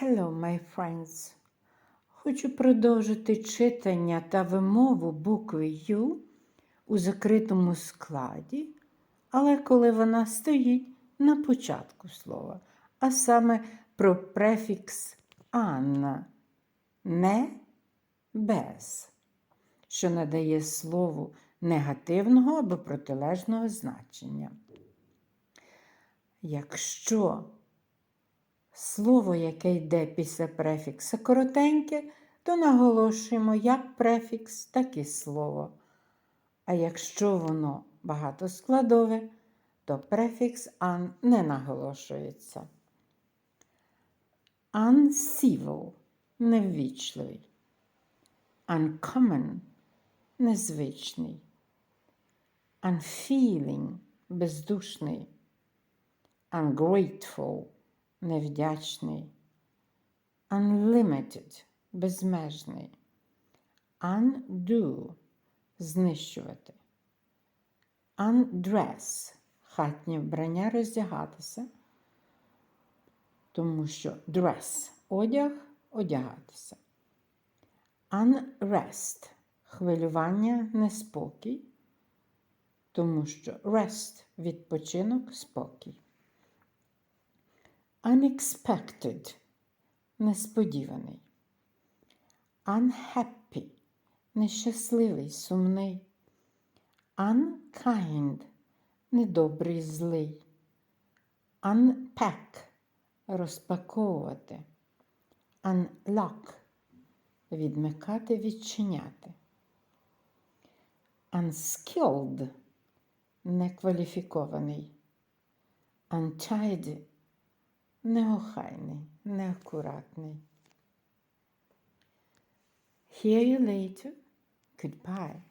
Hello, my friends. Хочу продовжити читання та вимову букви U у закритому складі, але коли вона стоїть на початку слова, а саме про префікс Анна, не без, що надає слову негативного або протилежного значення. Якщо Слово, яке йде після префікса коротеньке, то наголошуємо як префікс, так і слово. А якщо воно багатоскладове, то префікс an не наголошується. Uncivil – неввічливий. Uncommon – незвичний. Unfeeling – бездушний. Ungrateful – невдячний, unlimited безмежний, undo знищувати, undress хатнє вбрання роздягатися, тому що dress одяг одягатися. Unrest хвилювання, неспокій, тому що rest відпочинок, спокій. Unexpected несподіваний. Unhappy нещасливий, сумний. Unkind недобрий, злий. Unpack розпаковувати. Unlock відмикати, відчиняти. Unskilled некваліфікований. Untidy No, honey. No, neakurátný. Hear you later. Goodbye.